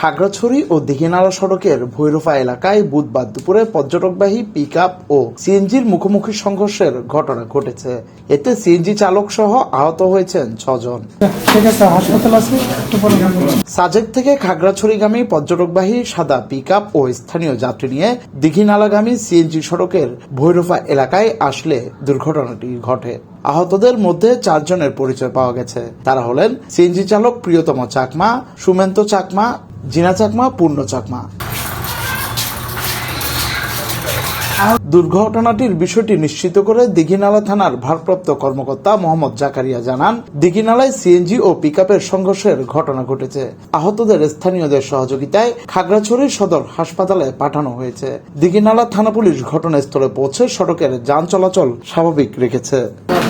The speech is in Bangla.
খাগড়াছড়ি ও দিঘিনালা সড়কের ভৈরফা এলাকায় বুধবার দুপুরে পর্যটকবাহী পিক ও সিএনজির মুখোমুখি সংঘর্ষের ঘটনা ঘটেছে। এতে সিএনজি চালক সহ আহত হয়েছেন ছজন। সাজেক থেকে খাগড়াছড়িগামী পর্যটকবাহী সাদা পিক ও স্থানীয় যাত্রী নিয়ে দিঘিনালাগামী সিএনজি সড়কের ভৈরফা এলাকায় আসলে দুর্ঘটনাটি ঘটে। আহতদের মধ্যে চারজনের পরিচয় পাওয়া গেছে। তারা হলেন সিএনজি চালক প্রিয়তম চাকমা, সুমেন্ত চাকমা, জিনা চাকমা, পূর্ণ চাকমা। দুর্ঘটনাটির বিষয়টি নিশ্চিত করে দিঘিনালা থানার ভারপ্রাপ্ত কর্মকর্তা মোহাম্মদ জাকারিয়া জানান, দিঘিনালায় সিএনজি ও পিকআপের সংঘর্ষের ঘটনা ঘটেছে। আহতদের স্থানীয়দের সহযোগিতায় খাগড়াছড়ি সদর হাসপাতালে পাঠানো হয়েছে। দিঘিনালা থানা পুলিশ ঘটনাস্থলে পৌঁছে সড়কের যান চলাচল স্বাভাবিক রেখেছে।